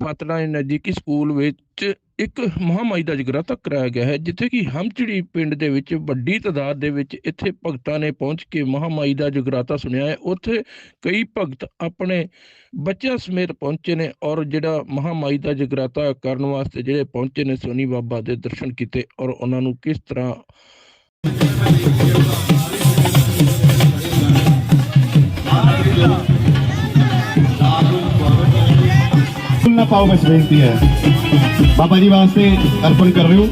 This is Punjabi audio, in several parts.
ਪਾਤੜਾ ਨਜ਼ਦੀਕੀ ਸਕੂਲ ਵਿੱਚ ਇੱਕ ਮਹਾਮਾਈ ਦਾ ਜਗਰਾਤਾ ਕਰਾਇਆ ਗਿਆ ਹੈ, ਜਿੱਥੇ ਕਿ ਹਮਚੜੀ ਪਿੰਡ ਦੇ ਵਿੱਚ ਵੱਡੀ ਤਾਦਾਦ ਦੇ ਵਿੱਚ ਇੱਥੇ ਭਗਤਾਂ ਨੇ ਪਹੁੰਚ ਕੇ ਮਹਾਮਾਈ ਦਾ ਜਗਰਾਤਾ ਸੁਣਿਆ ਹੈ, ਉੱਥੇ ਕਈ ਭਗਤ ਆਪਣੇ ਬੱਚਿਆਂ ਸਮੇਤ ਪਹੁੰਚੇ ਨੇ ਔਰ ਜਿਹੜਾ ਮਹਾਮਾਈ ਦਾ ਜਗਰਾਤਾ ਕਰਨ ਵਾਸਤੇ ਜਿਹੜੇ ਪਹੁੰਚੇ ਨੇ ਸੋਨੀ ਬਾਬਾ ਦੇ ਦਰਸ਼ਨ ਕੀਤੇ ਔਰ ਉਹਨਾਂ ਨੂੰ ਕਿਸ ਤਰ੍ਹਾਂ ਫੁੱਲ ਨਾ ਪਾਓ ਬਸ ਬੇਨਤੀ ਹੈ ਬਾਬਾ ਜੀ ਵਾਸਤੇ ਅਰਪਣ ਕਰ ਰਹੇ ਹੋ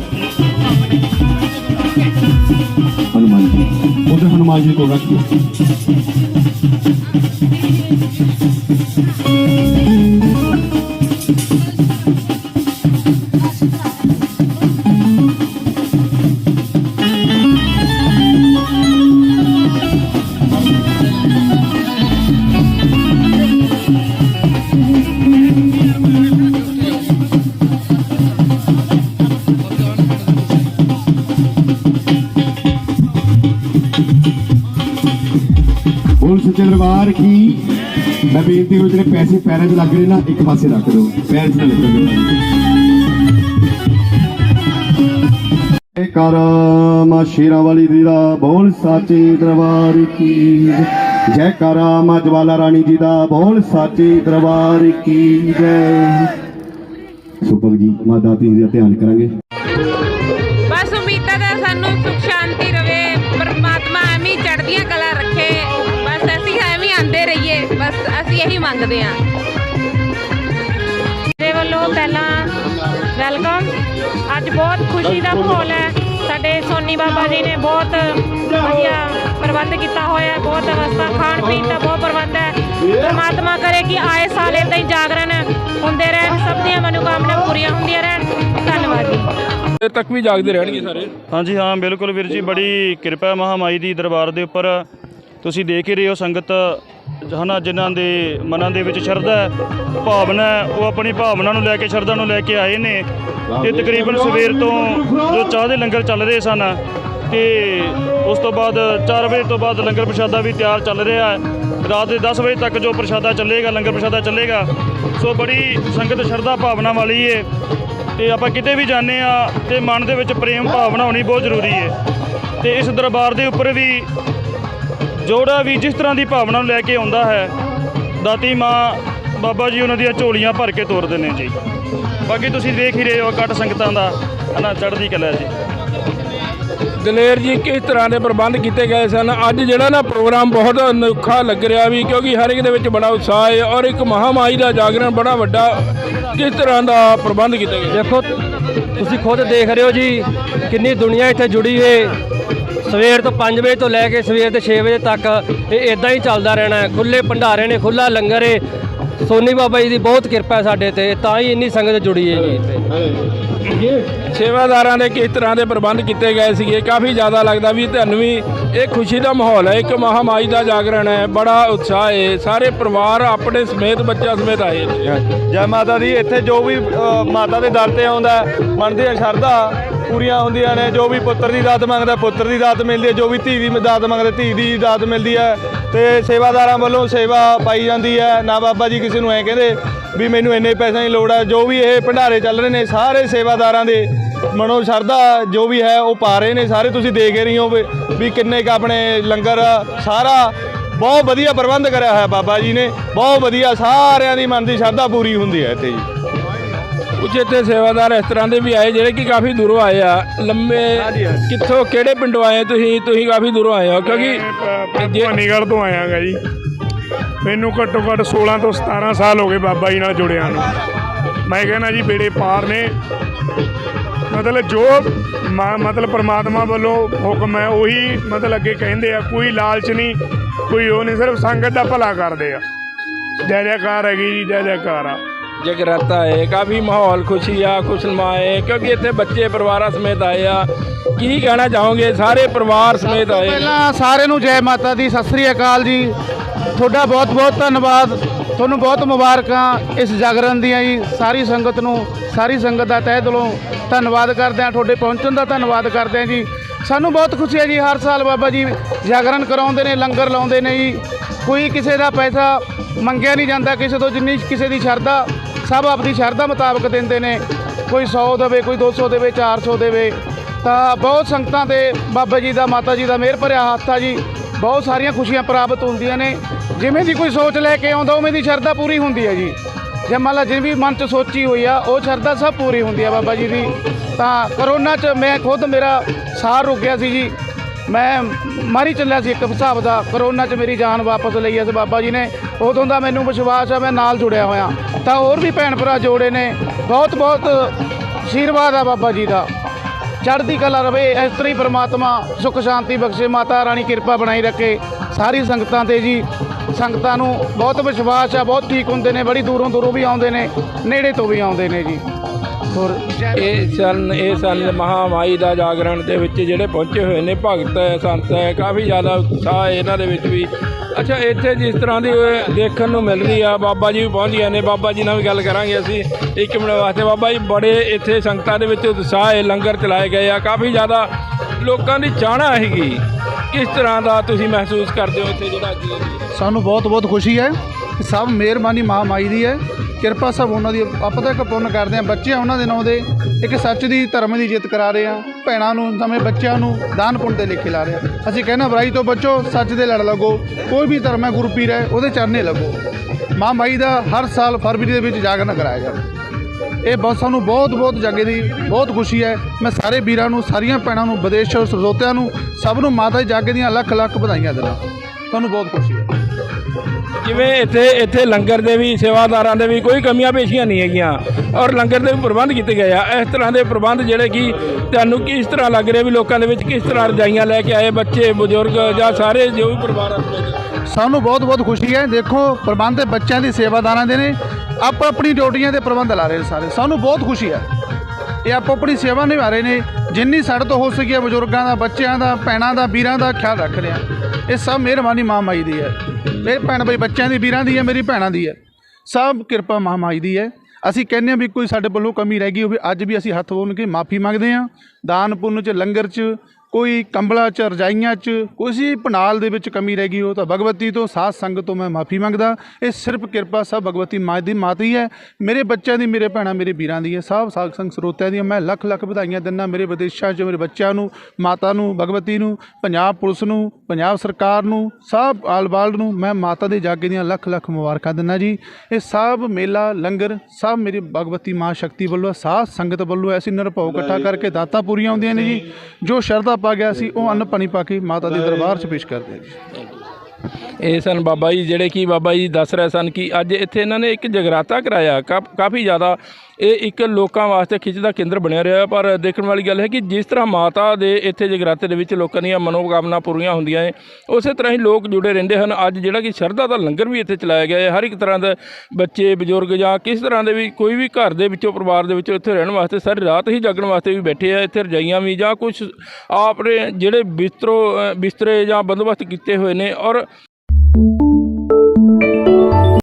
ਹਨੂਮਾਨ ਜੀ ਉਹਦੇ ਹਨੂਮਾਨ ਜੀ ਕੋਲ ਰੱਖ ਦਿਓ ਦਰਬਾਰ ਕੀ? ਮੈਂ ਬੇਨਤੀ ਕਰੂੰ ਜਿਹੜੇ ਪੈਸੇ ਪੈਰਾਂ 'ਚ ਲੱਗ ਰਹੇ ਨਾ ਇੱਕ ਪਾਸੇ ਰੱਖ ਦਿਓ। ਪੈਰ 'ਚ ਨਾ ਲੱਗਣ ਇਹ ਕਰਾਮਾ ਸ਼ੇਰਾਂ ਵਾਲੀ ਦੀ ਦਾ ਬੋਲ ਸਾਚੇ ਦਰਬਾਰ ਕੀ? ਜੈ ਕਰਾਮਾ ਜਵਾਲਾ ਰਾਣੀ ਜੀ ਦਾ ਬੋਲ ਸਾਚੇ ਦਰਬਾਰ ਕੀ? ਜੈ। ਸੁਪਲ ਜੀ ਮਾਤਾ ਜੀ ਦਾ ਧਿਆਨ ਕਰਾਂਗੇ। ਬਸ ਉਮੀਦ ਹੈ ਕਿ ਸਾਨੂੰ ਸੁਖ ਸ਼ਾਂਤੀ ਰਵੇ ਪਰਮਾਤਮਾ ਐਵੇਂ ਹੀ ਚੜ੍ਹਦੀਆਂ ਕਲਾ ਰੱਖੇ। ਬਸ ਅਸੀਂ ਇਹੀ ਮੰਗਦੇ ਹਾਂ। ਦੇ ਵੱਲੋਂ ਪਹਿਲਾਂ ਵੈਲਕਮ। ਅੱਜ ਬਹੁਤ ਖੁਸ਼ੀ ਦਾ ਮਾਹੌਲ ਹੈ। ਸਾਡੇ ਸੋਨੀ ਬਾਬਾ ਜੀ ਨੇ ਬਹੁਤ ਵਧੀਆ ਪ੍ਰਬੰਧ ਕੀਤਾ ਹੋਇਆ ਹੈ। ਬਹੁਤ ਅਵਸਥਾ ਖਾਣ ਪੀਣ ਦਾ ਬਹੁਤ ਪ੍ਰਬੰਧ ਹੈ। ਪਰਮਾਤਮਾ ਕਰੇ ਕਿ ਆਏ ਸਾਲ ਹੀ ਜਾਗਰਣ ਹੁੰਦੇ ਰਹਿਣ। ਸਭ ਦੀਆਂ ਮਨੋਕਾਮਨਾ ਪੂਰੀਆਂ ਹੁੰਦੀਆਂ ਰਹਿਣ। ਧੰਨਵਾਦ ਜੀ। ਤੱਕ ਵੀ ਜਾਗਦੇ ਰਹਿਣਗੇ ਸਾਰੇ। ਹਾਂਜੀ ਹਾਂ ਬਿਲਕੁਲ ਵੀਰ ਜੀ ਬੜੀ ਕਿਰਪਾ ਮਹਾਮਾਈ ਦੀ ਦਰਬਾਰ ਦੇ ਉੱਪਰ। ਤੁਸੀਂ ਦੇਖ ਹੀ ਰਹੇ ਹੋ ਸੰਗਤ, ਹਨਾ, ਜਿਨ੍ਹਾਂ ਦੇ ਮਨਾਂ ਦੇ ਵਿੱਚ ਸ਼ਰਧਾ ਭਾਵਨਾ ਉਹ ਆਪਣੀ ਭਾਵਨਾ ਨੂੰ ਲੈ ਕੇ, ਸ਼ਰਧਾ ਨੂੰ ਲੈ ਕੇ ਆਏ ਨੇ। ਤੇ ਤਕਰੀਬਨ ਸਵੇਰ ਤੋਂ ਜੋ ਚਾਹ ਦੇ ਲੰਗਰ ਚੱਲ ਰਹੇ ਸਨ, ਤੇ ਉਸ ਤੋਂ ਬਾਅਦ 4 ਵਜੇ ਤੋਂ ਬਾਅਦ ਲੰਗਰ ਪ੍ਰਸ਼ਾਦਾ ਵੀ ਤਿਆਰ ਚੱਲ ਰਿਹਾ ਹੈ। ਰਾਤ ਦੇ 10 ਵਜੇ ਤੱਕ ਜੋ ਪ੍ਰਸ਼ਾਦਾ ਚੱਲੇਗਾ, ਲੰਗਰ ਪ੍ਰਸ਼ਾਦਾ ਚੱਲੇਗਾ, ਸੋ ਬੜੀ ਸੰਗਤ ਸ਼ਰਧਾ ਭਾਵਨਾ ਵਾਲੀ ਏ। ਤੇ ਆਪਾਂ ਕਿਤੇ ਵੀ ਜਾਂਦੇ ਆ ਤੇ ਮਨ ਦੇ ਵਿੱਚ ਪ੍ਰੇਮ, ਭਾਵਨਾ ਹੋਣੀ ਬਹੁਤ ਜ਼ਰੂਰੀ ਹੈ ਤੇ ਇਸ ਦਰਬਾਰ ਦੇ ਉੱਪਰ ਵੀ ਜੋੜਾ ਵੀ ਜਿਸ ਤਰ੍ਹਾਂ ਦੀ ਭਾਵਨਾ ਨੂੰ ਲੈ ਕੇ ਆਉਂਦਾ ਹੈ ਦਾਤੀ ਮਾਂ ਬਾਬਾ ਜੀ ਉਹਨਾਂ ਦੀਆਂ ਝੋਲੀਆਂ ਭਰ ਕੇ ਤੋਰਦੇ ਨੇ ਜੀ। ਬਾਕੀ ਤੁਸੀਂ ਦੇਖ ਹੀ ਰਹੇ ਹੋ ਇਕੱਠ ਸੰਗਤਾਂ ਦਾ ਹਨਾ ਚੜ੍ਹਦੀ ਕਲਾ ਜੀ। ਦਲੇਰ ਜੀ ਕਿਸ ਤਰ੍ਹਾਂ ਦੇ ਪ੍ਰਬੰਧ ਕੀਤੇ ਗਏ ਸਨ? ਅੱਜ ਜਿਹੜਾ ਨਾ ਪ੍ਰੋਗਰਾਮ ਬਹੁਤ ਅਨੋਖਾ ਲੱਗ ਰਿਹਾ ਵੀ ਕਿਉਂਕਿ ਹਰ ਇੱਕ ਦੇ ਵਿੱਚ ਬੜਾ ਉਤਸ਼ਾਹ ਹੈ ਔਰ ਇੱਕ ਮਹਾਮਾਈ ਦਾ ਜਾਗਰਣ ਬੜਾ ਵੱਡਾ ਕਿਸ ਤਰ੍ਹਾਂ ਦਾ ਪ੍ਰਬੰਧ ਕੀਤੇ ਗਏ? ਦੇਖੋ ਤੁਸੀਂ ਖੁਦ ਦੇਖ ਰਹੇ ਹੋ ਜੀ ਕਿੰਨੀ ਦੁਨੀਆ ਇੱਥੇ ਜੁੜੀ ਹੈ। ਸਵੇਰ ਤੋਂ 5 ਵਜੇ ਤੋਂ ਲੈ ਕੇ ਸਵੇਰ ਦੇ 6 ਵਜੇ ਤੱਕ ਇਹ ਇਦਾਂ ਹੀ ਚੱਲਦਾ ਰਹਿਣਾ ਹੈ। ਖੁੱਲੇ ਭੰਡਾਰੇ ਨੇ ਖੁੱਲਾ ਲੰਗਰ ਹੈ ਸੋਨੀ ਬਾਬਾ ਜੀ ਦੀ ਬਹੁਤ ਕਿਰਪਾ ਹੈ ਸਾਡੇ ਤੇ ਤਾਂ ਹੀ ਇੰਨੀ ਸੰਗਤ ਜੁੜੀ ਹੈ ਜੀ ਇੱਥੇ। ਸੇਵਾਦਾਰਾਂ ਦੇ ਕਿਸ ਤਰ੍ਹਾਂ ਦੇ ਪ੍ਰਬੰਧ ਕੀਤੇ ਗਏ ਸੀਗੇ ਕਾਫੀ ਜ਼ਿਆਦਾ ਲੱਗਦਾ ਵੀ ਤੁਹਾਨੂੰ ਵੀ ਇਹ ਖੁਸ਼ੀ ਦਾ ਮਾਹੌਲ ਹੈ ਇੱਕ ਮਹਾਮਾਈ ਦਾ ਜਾਗਰਣ ਹੈ ਬੜਾ ਉਤਸ਼ਾਹ ਹੈ ਸਾਰੇ ਪਰਿਵਾਰ ਆਪਣੇ ਸਮੇਤ ਬੱਚਾ ਸਮੇਤ ਆਏ ਜੈ ਮਾਤਾ ਦੀ ਇੱਥੇ ਜੋ ਵੀ ਮਾਤਾ ਦੇ ਦਰ ਤੇ ਆਉਂਦਾ ਹੈ, ਮਨ ਦੀਆਂ ਸ਼ਰਧਾ ਪੂਰੀਆਂ ਹੁੰਦੀਆਂ ਨੇ, ਜੋ ਵੀ ਪੁੱਤਰ ਦੀ ਦਾਤ ਮੰਗਦਾ, ਪੁੱਤਰ ਦੀ ਦਾਤ ਮਿਲਦੀ ਹੈ, ਜੋ ਵੀ ਧੀ ਦੀ ਦਾਤ ਮੰਗਦਾ, ਧੀ ਦੀ ਦਾਤ ਮਿਲਦੀ ਹੈ। ਤੇ ਸੇਵਾਦਾਰਾਂ ਵੱਲੋਂ ਸੇਵਾ ਪਾਈ ਜਾਂਦੀ ਹੈ। ਨਾ ਬਾਬਾ ਜੀ ਕਿਸੇ ਨੂੰ ਐ ਕਹਿੰਦੇ ਵੀ ਮੈਨੂੰ ਇੰਨੇ ਪੈਸਿਆਂ ਦੀ ਲੋੜ ਹੈ। ਜੋ ਵੀ ਇਹ ਭੰਡਾਰੇ ਚੱਲ ਰਹੇ ਨੇ, ਸਾਰੇ ਸੇਵਾਦਾਰਾਂ ਦੇ ਮਨੋ ਸ਼ਰਧਾ ਜੋ ਵੀ ਹੈ, ਉਹ ਪਾ ਰਹੇ ਨੇ। ਸਾਰੇ ਤੁਸੀਂ ਦੇਖ ਰਹੇ ਹੋ ਵੀ- ਵੀ ਕਿੰਨੇ ਕ ਆਪਣੇ ਲੰਗਰ ਸਾਰਾ ਬਹੁਤ ਵਧੀਆ ਪ੍ਰਬੰਧ ਕਰਿਆ ਹੋਇਆ ਬਾਬਾ ਜੀ ਨੇ। ਬਹੁਤ ਵਧੀਆ, ਸਾਰਿਆਂ ਦੀ ਮਨ ਦੀ ਸ਼ਰਧਾ ਪੂਰੀ ਹੁੰਦੀ ਹੈ ਇੱਥੇ ਜੀ। ਕੁਝ ਇੱਥੇ ਸੇਵਾਦਾਰ ਇਸ ਤਰ੍ਹਾਂ ਦੇ ਵੀ ਆਏ ਜਿਹੜੇ ਕਿ ਕਾਫੀ ਦੂਰੋਂ ਆਏ ਆ। ਲੰਮੇ ਕਿੱਥੋਂ ਕਿਹੜੇ ਪਿੰਡੋਂ ਆਏ ਤੁਸੀਂ? ਤੁਸੀਂ ਕਾਫੀ ਦੂਰੋਂ ਆਏ ਹੋ ਕਿਉਂਕਿ ਜੇ ਭਵਾਨੀਗੜ੍ਹ ਤੋਂ ਆਇਆਗਾ ਜੀ। ਮੈਨੂੰ ਘੱਟੋ ਘੱਟ 16 ਤੋਂ 17 ਸਾਲ ਹੋ ਗਏ ਬਾਬਾ ਜੀ ਨਾਲ ਜੁੜਿਆ ਨੂੰ। ਮੈਂ ਕਹਿੰਦਾ ਜੀ ਬੇੜੇ ਪਾਰ ਨੇ। ਮਤਲਬ ਜੋ ਮਤਲਬ ਪ੍ਰਮਾਤਮਾ ਵੱਲੋਂ ਹੁਕਮ ਹੈ ਉਹੀ ਮਤਲਬ ਅੱਗੇ ਕਹਿੰਦੇ ਆ ਕੋਈ ਲਾਲਚ ਨਹੀਂ ਕੋਈ ਉਹ ਨਹੀਂ ਸਿਰਫ ਸੰਗਤ ਦਾ ਭਲਾ ਕਰਦੇ ਆ। ਜੈ ਜੈਕਾਰ ਹੈਗੀ ਜੀ ਜੈ ਜੈਕਾਰ ਆ। ਜਗਰਾਤਾ ਹੈ ਕਾਫੀ ਮਾਹੌਲ ਖੁਸ਼ੀ ਆ ਖੁਸ਼ਨੁਮਾ ਹੈ ਕਿਉਂਕਿ ਇੱਥੇ ਬੱਚੇ ਪਰਿਵਾਰਾਂ ਸਮੇਤ ਆਏ ਆ। ਕੀ ਕਹਿਣਾ ਚਾਹੋਗੇ? ਸਾਰੇ ਪਰਿਵਾਰ ਸਮੇਤ ਆਏ। ਪਹਿਲਾਂ ਸਾਰਿਆਂ ਨੂੰ ਜੈ ਮਾਤਾ ਦੀ ਸਤਿ ਸ੍ਰੀ ਅਕਾਲ ਜੀ। ਤੁਹਾਡਾ ਬਹੁਤ ਬਹੁਤ ਧੰਨਵਾਦ। ਤੁਹਾਨੂੰ ਬਹੁਤ ਮੁਬਾਰਕਾਂ ਇਸ ਜਾਗਰਣ ਦੀਆਂ ਜੀ। ਸਾਰੀ ਸੰਗਤ ਨੂੰ ਸਾਰੀ ਸੰਗਤ ਦਾ ਤਹਿ ਦਿਲੋਂ ਧੰਨਵਾਦ ਕਰਦੇ ਹਾਂ। ਤੁਹਾਡੇ ਪਹੁੰਚਣ ਦਾ ਧੰਨਵਾਦ ਕਰਦੇ ਹਾਂ ਜੀ। ਸਾਨੂੰ ਬਹੁਤ ਖੁਸ਼ੀ ਹੈ ਜੀ ਹਰ ਸਾਲ ਬਾਬਾ ਜੀ ਜਾਗਰਣ ਕਰਾਉਂਦੇ ਨੇ ਲੰਗਰ ਲਾਉਂਦੇ ਨੇ ਜੀ। ਕੋਈ ਕਿਸੇ ਦਾ ਪੈਸਾ ਮੰਗਿਆ ਨਹੀਂ ਜਾਂਦਾ ਕਿਸੇ ਤੋਂ ਜਿੰਨੀ ਕਿਸੇ ਦੀ ਸ਼ਰਧਾ ਸਭ ਆਪਣੀ ਸ਼ਰਧਾ ਮੁਤਾਬਕ ਦਿੰਦੇ ਨੇ। ਕੋਈ 100 ਦੇਵੇ, ਕੋਈ 200 ਦੇਵੇ 400 ਦੇਵੇ। ਤਾਂ ਬਹੁਤ ਸੰਗਤਾਂ ਤੇ ਬਾਬਾ ਜੀ ਦਾ, ਮਾਤਾ ਜੀ ਦਾ ਮਿਹਰ ਭਰਿਆ ਹੱਥ ਆ ਜੀ। ਬਹੁਤ ਸਾਰੀਆਂ ਖੁਸ਼ੀਆਂ ਪ੍ਰਾਪਤ ਹੁੰਦੀਆਂ ਨੇ। ਜਿਵੇਂ ਦੀ ਕੋਈ ਸੋਚ ਲੈ ਕੇ ਆਉਂਦਾ, ਉਵੇਂ ਦੀ ਸ਼ਰਧਾ ਪੂਰੀ ਹੁੰਦੀ ਹੈ ਜੀ। ਜੇ ਮੰਨ ਲਾ, ਜਿਵੇਂ ਮਨ 'ਚ ਸੋਚੀ ਹੋਈ ਆ, ਉਹ ਸ਼ਰਧਾ ਸਭ ਪੂਰੀ ਹੁੰਦੀ ਆ ਬਾਬਾ ਜੀ ਦੀ। ਤਾਂ ਕਰੋਨਾ 'ਚ ਮੈਂ ਖੁਦ ਮੇਰਾ ਸਾਹ ਰੁਕ ਗਿਆ ਸੀ ਜੀ। ਮੈਂ ਮਾਰੀ ਚੱਲਿਆ ਸੀ ਇੱਕ ਹਿਸਾਬ ਦਾ ਕਰੋਨਾ 'ਚ ਮੇਰੀ ਜਾਨ ਵਾਪਸ ਲਈ ਐ ਬਾਬਾ ਜੀ ਨੇ ਉਦੋਂ ਦਾ ਮੈਨੂੰ ਵਿਸ਼ਵਾਸ ਆ ਮੈਂ ਨਾਲ ਜੁੜਿਆ ਹੋਇਆ। ਤਾਂ ਹੋਰ ਵੀ ਭੈਣ ਭਰਾ ਜੋੜੇ ਨੇ, ਬਹੁਤ ਬਹੁਤ ਆਸ਼ੀਰਵਾਦ ਆ ਬਾਬਾ ਜੀ ਦਾ। ਚੜ੍ਹਦੀ ਕਲਾ ਰਵੇ, ਇਸ ਤਰ੍ਹਾਂ ਹੀ ਪ੍ਰਮਾਤਮਾ ਸੁਖ ਸ਼ਾਂਤੀ ਬਖਸ਼ੇ, ਮਾਤਾ ਰਾਣੀ ਕਿਰਪਾ ਬਣਾਈ ਰੱਖੇ। ਸਾਰੀ ਸੰਗਤਾਂ ਤੇ ਜੀ, ਸੰਗਤਾਂ ਨੂੰ ਬਹੁਤ ਵਿਸ਼ਵਾਸ ਆ, ਬਹੁਤ ਠੀਕ ਹੁੰਦੇ ਨੇ, ਬੜੀ ਦੂਰੋਂ ਦੂਰੋਂ ਵੀ ਆਉਂਦੇ ਨੇ, ਨੇੜੇ ਤੋਂ ਵੀ ਆਉਂਦੇ ਨੇ ਜੀ। ਹੋਰ ਇਹ ਸਨ ਇਹ ਸਨ ਮਹਾਮਾਈ ਦਾ ਜਾਗਰਣ ਦੇ ਵਿੱਚ ਜਿਹੜੇ ਪਹੁੰਚੇ ਹੋਏ ਨੇ, ਭਗਤ ਹੈ ਸੰਤ ਹੈ ਕਾਫੀ ਜ਼ਿਆਦਾ ਉਤਸ਼ਾਹ ਹੈ ਇਹਨਾਂ ਦੇ ਵਿੱਚ ਵੀ। ਅੱਛਾ, ਇੱਥੇ ਜਿਸ ਤਰ੍ਹਾਂ ਦੀ ਦੇਖਣ ਨੂੰ ਮਿਲ ਰਹੀ ਆ, ਬਾਬਾ ਜੀ ਵੀ ਪਹੁੰਚ ਗਏ ਨੇ। ਬਾਬਾ ਜੀ ਨਾਲ ਵੀ ਗੱਲ ਕਰਾਂਗੇ ਅਸੀਂ ਇੱਕ ਮਿੰਟ ਵਾਸਤੇ। ਬਾਬਾ ਜੀ, ਬੜੇ ਇੱਥੇ ਸੰਗਤਾਂ ਦੇ ਵਿੱਚ ਉਤਸ਼ਾਹ ਹੈ, ਲੰਗਰ ਚਲਾਏ ਗਏ ਆ। ਕਾਫੀ ਜ਼ਿਆਦਾ ਲੋਕਾਂ ਦੀ ਚਾਹਣਾ ਹੈਗੀ। ਕਿਸ ਤਰ੍ਹਾਂ ਦਾ ਤੁਸੀਂ ਮਹਿਸੂਸ ਕਰਦੇ ਹੋ ਇੱਥੇ ਜਿਹੜਾ ਅੱਜ ਸਾਨੂੰ ਬਹੁਤ ਬਹੁਤ ਖੁਸ਼ੀ ਹੈ ਸਭ ਮਿਹਰਬਾਨੀ ਮਾਂ ਮਾਈ ਦੀ ਹੈ। ਕਿਰਪਾ ਸਭ ਉਹਨਾਂ ਦੀ, ਆਪਾਂ ਤੱਕ ਇੱਕ ਪੁੰਨ ਕਰਦੇ ਆ ਬੱਚੇ ਉਹਨਾਂ ਦੇ ਨਾਂ ਦੇ, ਇੱਕ ਸੱਚ ਦੀ ਧਰਮ ਦੀ ਜਿੱਤ ਕਰਾ ਰਹੇ ਆ ਭੈਣਾਂ ਨੂੰ, ਨਵੇਂ ਬੱਚਿਆਂ ਨੂੰ ਦਾਨ ਪੁੰਨ ਦੇ ਲੇਖੇ ਲਾ ਰਹੇ ਆ ਅਸੀਂ ਕਹਿੰਦੇ ਬੁਰਾਈ ਤੋਂ ਬਚੋ, ਸੱਚ ਦੇ ਲੜ ਲੱਗੋ, ਕੋਈ ਵੀ ਧਰਮ ਹੈ, ਗੁਰੂ ਪੀਰ ਹੈ, ਉਹਦੇ ਚਰਨੇ ਲੱਗੋ। ਮਾਂ ਮਾਈ ਦਾ ਹਰ ਸਾਲ ਫਰਵਰੀ ਦੇ ਵਿੱਚ ਜਾਗਰਣ ਕਰਾਇਆ ਜਾਂਦਾ ਇਹ ਬਹੁਤ ਸਾਨੂੰ ਬਹੁਤ ਬਹੁਤ ਜੱਗੇ ਦੀ ਬਹੁਤ ਖੁਸ਼ੀ ਹੈ। ਮੈਂ ਸਾਰੇ ਵੀਰਾਂ ਨੂੰ, ਸਾਰੀਆਂ ਭੈਣਾਂ ਨੂੰ, ਵਿਦੇਸ਼ ਸਰੋਤਿਆਂ ਨੂੰ, ਸਭ ਨੂੰ ਮਾਤਾ ਜਾਗੇ ਦੀਆਂ ਲੱਖ ਲੱਖ ਵਧਾਈਆਂ ਦਿੰਦਾ। ਤੁਹਾਨੂੰ ਬਹੁਤ ਖੁਸ਼ੀ ਹੈ। ਜਿਵੇਂ ਇੱਥੇ ਇੱਥੇ ਲੰਗਰ ਦੇ ਵੀ, ਸੇਵਾਦਾਰਾਂ ਦੇ ਵੀ ਕੋਈ ਕਮੀਆਂ ਪੇਸ਼ੀਆਂ ਨਹੀਂ ਹੈਗੀਆਂ। ਔਰ ਲੰਗਰ ਦੇ ਵੀ ਪ੍ਰਬੰਧ ਕੀਤੇ ਗਏ ਆ। ਇਸ ਤਰ੍ਹਾਂ ਦੇ ਪ੍ਰਬੰਧ ਜਿਹੜੇ ਕਿ ਤੁਹਾਨੂੰ ਕਿਸ ਤਰ੍ਹਾਂ ਲੱਗ ਰਿਹਾ ਵੀ ਲੋਕਾਂ ਦੇ ਵਿੱਚ ਕਿਸ ਤਰ੍ਹਾਂ ਰਜਾਈਆਂ ਲੈ ਕੇ ਆਏ ਬੱਚੇ, ਬਜ਼ੁਰਗ ਜਾਂ ਸਾਰੇ ਜੋ ਵੀ ਪਰਿਵਾਰ ਆ ਸਾਨੂੰ ਬਹੁਤ ਬਹੁਤ ਖੁਸ਼ੀ ਹੈ। ਦੇਖੋ, ਪ੍ਰਬੰਧ ਬੱਚਿਆਂ ਦੀ ਸੇਵਾਦਾਰਾਂ ਦੇ ਨੇ। ਆਪ ਆਪਣੀ ਡਿਊਟੀਆਂ ਦੇ ਪ੍ਰਬੰਧ ਲਾ ਰਹੇ ਨੇ ਸਾਰੇ। ਸਾਨੂੰ ਬਹੁਤ ਖੁਸ਼ੀ ਹੈ। ਇਹ ਆਪੋ ਆਪਣੀ ਸੇਵਾ ਨਿਭਾ ਰਹੇ ਨੇ। ਜਿੰਨੀ ਸਾਡੇ ਤੋਂ ਹੋ ਸਕੀ ਹੈ ਬਜ਼ੁਰਗਾਂ ਦਾ, ਬੱਚਿਆਂ ਦਾ, ਭੈਣਾਂ ਦਾ, ਵੀਰਾਂ ਦਾ ਖਿਆਲ ਰੱਖ ਰਿਹਾ ਇਹ ਸਭ ਮਿਹਰਬਾਨੀ ਮਾਂ ਮਾਈ ਦੀ ਹੈ। ਮੇਰੇ ਭੈਣ ਬਈ ਬੱਚਿਆਂ ਦੀ, ਵੀਰਾਂ ਦੀ ਹੈ, ਮੇਰੀ ਭੈਣਾਂ ਦੀ ਹੈ। ਸਭ ਕਿਰਪਾ ਮਾਂ ਮਾਈ ਦੀ ਹੈ। ਅਸੀਂ ਕਹਿੰਦੇ ਹਾਂ ਵੀ ਕੋਈ ਸਾਡੇ ਵੱਲੋਂ ਕਮੀ ਰਹਿ ਗਈ ਹੋਵੇ, ਅੱਜ ਵੀ ਅਸੀਂ ਹੱਥ ਬੋਲ ਕੇ ਮਾਫੀ ਮੰਗਦੇ ਹਾਂ। ਦਾਨ ਪੁੰਨ ਚ, ਲੰਗਰ ਚ ਕੋਈ ਕੰਬਲਾਂ ਚ, ਰਜਾਈਆਂ ਚ, ਕੋਈ ਪਨਾਲ ਦੇ ਵਿੱਚ ਕਮੀ ਰਹਿ ਗਈ ਹੋ ਤਾਂ ਭਗਵਤੀ ਤੋਂ ਸਾਧ ਸੰਗਤ ਤੋਂ ਮੈਂ ਮਾਫੀ ਮੰਗਦਾ। ਇਹ ਸਿਰਫ ਕਿਰਪਾ ਸਭ ਭਗਵਤੀ ਮਾਂ ਦੀ ਮਾਤੀ ਹੈ ਮੇਰੇ ਬੱਚਿਆਂ ਦੀ, ਮੇਰੇ ਭੈਣਾਂ, ਮੇਰੇ ਵੀਰਾਂ ਦੀ ਹੈ। ਸਭ ਸਾਧ ਸੰਗ ਸਰੋਤਿਆਂ ਦੀਆਂ ਮੈਂ ਲੱਖ ਲੱਖ ਵਧਾਈਆਂ ਦਿੰਦਾ ਮੇਰੇ ਵਿਦੇਸ਼ਾਂ 'ਚ, ਮੇਰੇ ਬੱਚਿਆਂ ਨੂੰ, ਮਾਤਾ ਨੂੰ, ਭਗਵਤੀ ਨੂੰ, ਪੰਜਾਬ ਪੁਲਿਸ ਨੂੰ, ਪੰਜਾਬ ਸਰਕਾਰ ਨੂੰ, ਸਭ ਆਲਬਾਲ ਨੂੰ ਮੈਂ ਮਾਤਾ ਦੇ ਜਾਗੇ ਦੀਆਂ ਲੱਖ ਲੱਖ ਮੁਬਾਰਕਾਂ ਦਿੰਦਾ ਜੀ। ਇਹ ਸਭ ਮੇਲਾ, ਲੰਗਰ, ਸਭ ਮੇਰੀ ਭਗਵਤੀ ਮਾਂ ਸ਼ਕਤੀ ਵੱਲੋਂ, ਸਾਧ ਸੰਗਤ ਵੱਲੋਂ ਐਸੀ ਨਿਰਭਉ ਇਕੱਠਾ ਕਰਕੇ ਦਾਤਾਂ ਪੂਰੀਆਂ ਹੁੰਦੀਆਂ ਨੇ ਜੀ। ਜੋ ਸ਼ਰਧਾ ਪਾ ਗਿਆ ਸੀ ਉਹ ਅੰਨ ਪਾਣੀ ਪਾ ਕੇ ਮਾਤਾ ਦੇ ਦਰਬਾਰ 'ਚ ਪੇਸ਼ ਕਰਦੇ ਹਾਂ ਜੀ। ਇਹ ਸਨ ਬਾਬਾ ਜੀ, ਜਿਹੜੇ ਕਿ ਬਾਬਾ ਜੀ ਦੱਸ ਰਹੇ ਸਨ ਕਿ ਅੱਜ ਇੱਥੇ ਇਹਨਾਂ ਨੇ ਇੱਕ ਜਗਰਾਤਾ ਕਰਾਇਆ, ਕਾ- ਕਾਫੀ ਜ਼ਿਆਦਾ। ਇਹ ਇੱਕ ਲੋਕਾਂ ਵਾਸਤੇ ਖਿੱਚ ਦਾ ਕੇਂਦਰ ਬਣਿਆ ਰਿਹਾ, ਪਰ ਦੇਖਣ ਵਾਲੀ ਗੱਲ ਹੈ ਕਿ ਜਿਸ ਤਰ੍ਹਾਂ ਮਾਤਾ ਦੇ ਇੱਥੇ ਜਗਰਾਤੇ ਦੇ ਵਿੱਚ ਲੋਕਾਂ ਦੀਆਂ ਮਨੋਕਾਮਨਾ ਪੂਰੀਆਂ ਹੁੰਦੀਆਂ ਹੈ ਉਸੇ ਤਰ੍ਹਾਂ ਹੀ ਲੋਕ ਜੁੜੇ ਰਹਿੰਦੇ ਹਨ। ਅੱਜ ਜਿਹੜਾ ਕਿ ਸ਼ਰਧਾ ਦਾ ਲੰਗਰ ਵੀ ਇੱਥੇ ਚਲਾਇਆ ਗਿਆ ਹੈ। ਹਰ ਇੱਕ ਤਰ੍ਹਾਂ ਦੇ ਬੱਚੇ, ਬਜ਼ੁਰਗ ਜਾਂ ਕਿਸ ਤਰ੍ਹਾਂ ਦੇ ਵੀ, ਕੋਈ ਵੀ ਘਰ ਦੇ ਵਿੱਚੋਂ, ਪਰਿਵਾਰ ਦੇ ਵਿੱਚੋਂ ਇੱਥੇ ਰਹਿਣ ਵਾਸਤੇ, ਸਾਰੀ ਰਾਤ ਹੀ ਜਾਗਣ ਵਾਸਤੇ ਵੀ ਬੈਠੇ ਆ। ਇੱਥੇ ਰਜਾਈਆਂ ਵੀ ਜਾਂ ਕੁਝ ਆਪਣੇ ਜਿਹੜੇ ਬਿਸਤਰੋ ਬਿਸਤਰੇ ਜਾਂ ਬੰਦੋਬਸਤ ਕੀਤੇ ਹੋਏ ਨੇ ਔਰ